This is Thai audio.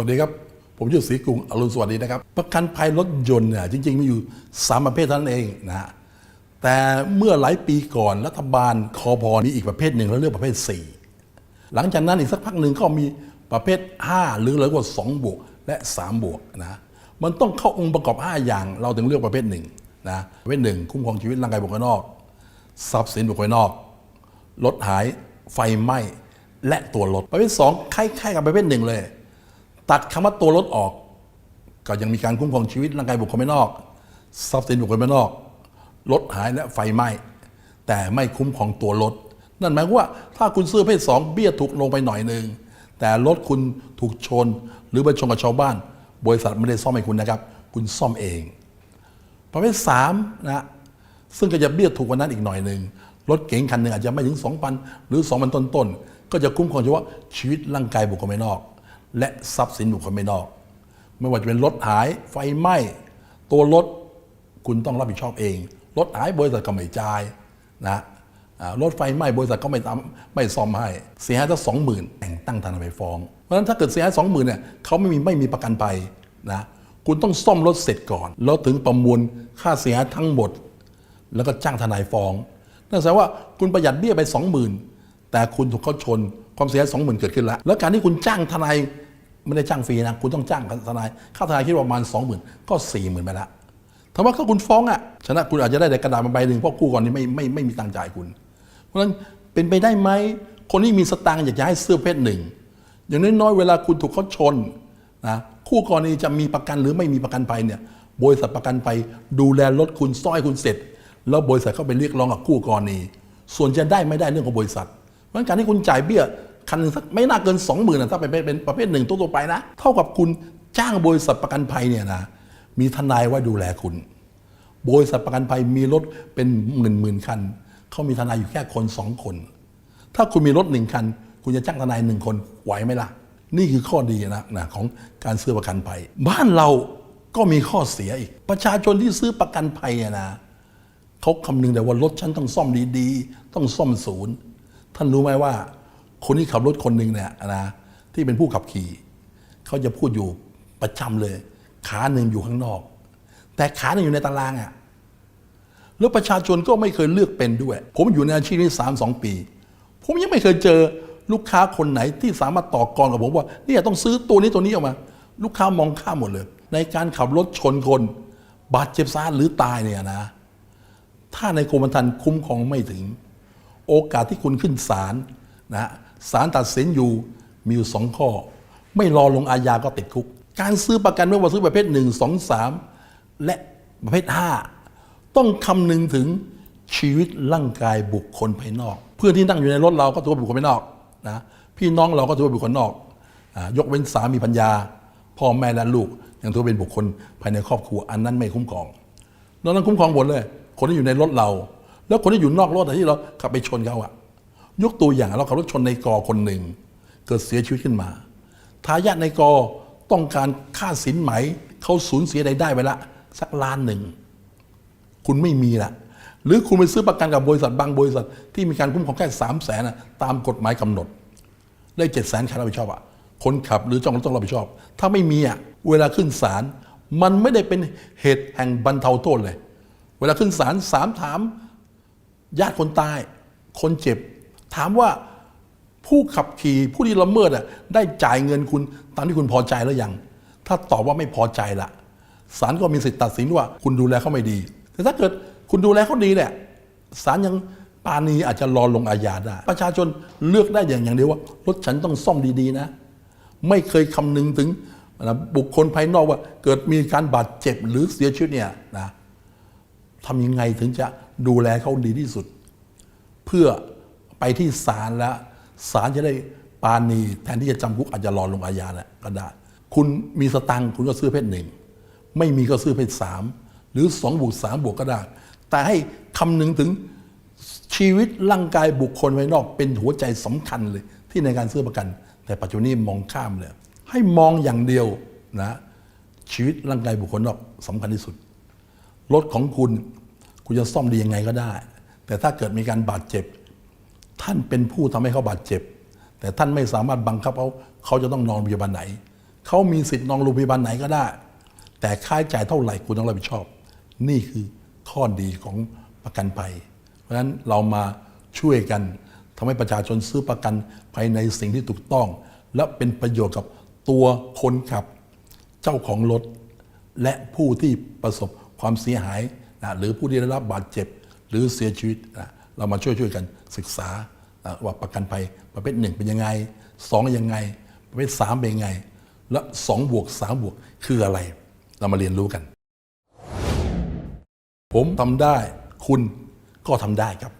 วัสดีครับ ผมชื่อศรีกรุงอรุณสวัสดีนะครับ ประกันภัยรถยนต์เนี่ยจริง ๆ มีอยู่สามประเภทเท่านั้นเองนะฮะแต่เมื่อหลายปีก่อนรัฐบาลคอพอมีอีกประเภทหนึ่งแล้วเรียกประเภท 4 หลังจากนั้นอีกสักพักหนึ่งก็มีประเภท 5 หรือเลยกว่า2บวกและ 3 บวกนะมันต้องเข้าองค์ประกอบ 5 อย่าง เราถึงเลือกประเภทหนึ่งนะประเภทหนึ่งคุ้มครองชีวิตร่างกายบุคคลนอกทรัพย์สินบุคคลนอกรถหายไฟไหม้และตัวรถประเภทสองคล้ายๆกับประเภทหนึ่งเลย ตัดคำว่าตัวรถออก ก็ยังมีการคุ้มครองชีวิตร่างกายบุคคลภายนอกทรัพย์สินบุคคลภายนอกรถหายและไฟไหม้แต่ไม่คุ้มครองตัวรถ นั่นหมายความว่าถ้าคุณซื้อเพศสองเบี้ยถูกลงไปหน่อยหนึ่งแต่รถคุณถูกชน หรือไปชนกับชาวบ้าน บริษัทไม่ได้ซ่อมให้คุณนะครับ คุณซ่อมเองประเภทสามนะซึ่งก็จะเบี้ยถูกกว่านั้นอีกหน่อยหนึ่งรถเก๋งคันหนึ่งอาจจะไม่ถึง 2,000 หรือ 2,000 ต้นๆ ก็จะคุ้มครองเฉพาะชีวิตร่างกายบุคคลภายนอก และทรัพย์สินบุคคลภายนอก ไม่ว่าจะเป็นรถหายไฟไหม้ตัวรถคุณต้องรับผิดชอบเอง รถหายบริษัทก็ไม่จ่ายนะรถไฟไหม้บริษัทก็ไม่ไม่ซ่อมให้เสียหายตั้งสองหมื่นแต่งตั้งทนายไปฟ้อง เพราะฉะนั้นถ้าเกิดเสียหายสองหมื่นเนี่ยเขาไม่มีไม่มีประกันภัยนะคุณต้องซ่อมรถเสร็จก่อน แล้วถึงประมวลค่าเสียหายทั้งหมด แล้วก็จ้างทนายฟ้องนั่นแสดงว่าคุณประหยัดเบี้ยไปสองหมื่นแต่คุณถูกเขาชน ความเสียหายสองหมื่นเกิดขึ้นแล้ว แล้วการที่คุณจ้างทนายไม่ได้จ้างฟรีนะ คุณต้องจ้างทนาย ค่าทนายคิดว่ประมาณสองหมื่นก็สี่หมื่นไปละถ้าว่าถ้าคุณฟ้องอะชนะคุณอาจจะได้แต่กระดาษมาใบหนึ่งเพราะคู่ก่อนนี้ไม่ไม่ไม่มีตังค์จ่ายคุณ เพราะฉะนั้นเป็นไปได้ไหมคนที่มีสตางค์อยากจะให้เสื้อเพศหนึ่งอย่างน้อยๆเวลาคุณถูกเขาชนนะคู่กรณีจะมีประกันหรือไม่มีประกันภัยเนี่ยบริษัทประกันภัยดูแลรถคุณซ่อยคุณเสร็จ แล้วบริษัทเข้าไปเรียกร้องกับคู่กรณี ส่วนจะได้ไม่ได้เรื่องของบริษัทเพราะการที่คุณจ่ายเบี้ย คันนึงสักไม่น่าเกินสองหมื่นถ้าเป็นเป็นประเภทหนึ่งตัวๆไปนะ เท่ากับคุณจ้างบริษัทประกันภัยเนี่ยนะมีทนายไว้ดูแลคุณบริษัทประกันภัยมีรถเป็นหมื่นหมื่นคันเขามีทนายอยู่แค่คนสองคน ถ้าคุณมีรถหนึ่งคัน คุณจะจ้างทนายหนึ่งคนไหวไหมล่ะ นี่คือข้อดีนะนะของการซื้อประกันภัย บ้านเราก็มีข้อเสียอีก ประชาชนที่ซื้อประกันภัยอะนะเขาคำนึงแต่ว่ารถฉันต้องซ่อมดีๆ ต้องซ่อมศูนย์ ท่านรู้ไหมว่า คนที่ขับรถคนหนึ่งเนี่ยนะที่เป็นผู้ขับขี่เขาจะพูดอยู่ประจำเลย ขาหนึ่งอยู่ข้างนอก แต่ขาหนึ่งอยู่ในตารางอะแล้วประชาชนก็ไม่เคยเลือกเป็นด้วย ผมอยู่ในอาชีพนี้สามสองปี ผมยังไม่เคยเจอลูกค้าคนไหนที่สามารถต่อกรกับผมว่าเนี่ยต้องซื้อตัวนี้ตัวนี้ออกมา ลูกค้ามองข้ามหมดเลย ในการขับรถชนคน บาดเจ็บสาหัสหรือตายเนี่ยนะ ถ้าในกรมธรรม์คุ้มครองไม่ถึง โอกาสที่คุณขึ้นศาลนะ ศาลตัดสินอยู่มีอยู่สองข้อ ไม่รอลงอาญาก็ติดคุก การซื้อประกันไม่ว่าซื้อประเภทหนึ่งสองสามและประเภทห้าต้องคำนึงถึงชีวิตร่างกายบุคคลภายนอก เพื่อนที่นั่งอยู่ในรถเราก็ถือว่าบุคคลภายนอกนะพี่น้องเราก็ถือว่าบุคคลนอกอยกเว้นสามีพัญญาพ่อแม่และลูกยังถือเป็นบุคคลภายในครอบครัวอันนั้นไม่คุ้มครองนอกนั้นคุ้มครองหมดเลย คนที่อยู่ในรถเรา แล้วคนที่อยู่นอกรถที่เราขับไปชนเขาอะ ยกตัวอย่างเราขับรถชนในกอคนหนึ่ง เกิดเสียชีวิตขึ้นมาทายาทในกอต้องการค่าสินไหม เขาสูญเสียใดได้ไปละ สักล้านหนึ่ง คุณไม่มีละหรือคุณไปซื้อประกันกับบริษัทบางบริษัท ที่มีการคุ้มครองแค่สามแสนตามกฎหมายกำหนด ได้เจ็ดแสนใครรับผิดชอบอะคนขับหรือเจ้าของรถต้องรับผิดชอบ ถ้าไม่มีอะเวลาขึ้นศาลมันไม่ได้เป็นเหตุแห่งบรรเทาโทษเลย เวลาขึ้นศาลสามถามญาติคนตาย คนเจ็บ ถามว่าผู้ขับขี่ผู้ที่ละเมิดอะได้จ่ายเงินคุณตามที่คุณพอใจแล้วยัง ถ้าตอบว่าไม่พอใจละศาลก็มีสิทธิ์ตัดสินว่าคุณดูแลเขาไม่ดี แต่ถ้าเกิดคุณดูแลเขาดีเนี่ยศาลยังปานีอาจจะรอลงอาญาได้ ประชาชนเลือกได้อย่างอย่างเดียวว่ารถฉันต้องซ่อมดีๆนะ ไม่เคยคำนึงถึงนะบุคคลภายนอกว่า เกิดมีการบาดเจ็บหรือเสียชีวิตเนี่ยนะทำยังไงถึงจะดูแลเขาดีที่สุด เพื่อ ไปที่ศาลแล้วศาลจะได้ปาณีแทนที่จะจำคุกอาจจะรอลงอาญาแหละก็ได้ คุณมีสตังค์คุณก็ซื้อเพศหนึ่งไม่มีก็ซื้อเพศสามหรือสองบวกสามบวกก็ได้ แต่ให้คำนึงถึงชีวิตร่างกายบุคคลภายนอกเป็นหัวใจสำคัญเลยที่ในการซื้อประกัน แต่ปัจจุบันนี้มองข้ามเลยให้มองอย่างเดียวนะชีวิตร่างกายบุคคลนอกสำคัญที่สุดรถของคุณคุณจะซ่อมดียังไงก็ได้ แต่ถ้าเกิดมีการบาดเจ็บ ท่านเป็นผู้ทำให้เขาบาดเจ็บ แต่ท่านไม่สามารถบังคับเขาเขาจะต้องนอนโรงพยาบาลไหน เขามีสิทธิ์นองโรงพยาบาลไหนก็ได้ แต่ค่าใช้จ่ายเท่าไหร่คุณต้องรับผิดชอบ นี่คือข้อดีของประกันภัย เพราะฉะนั้นเรามาช่วยกันทำให้ประชาชนซื้อประกันภัยในสิ่งที่ถูกต้อง และเป็นประโยชน์กับตัวคนขับ เจ้าของรถ และผู้ที่ประสบความเสียหายนะหรือผู้ที่ได้รับบาดเจ็บหรือเสียชีวิตนะ เรามาช่วยช่วยๆกันศึกษาว่าประกันภัยประเภทหนึ่งเป็นยังไงสองยังไง ประเภทสามเป็นยังไง และสองบวกสามบวกคืออะไร เรามาเรียนรู้กัน ผมทำได้คุณก็ทำได้ครับ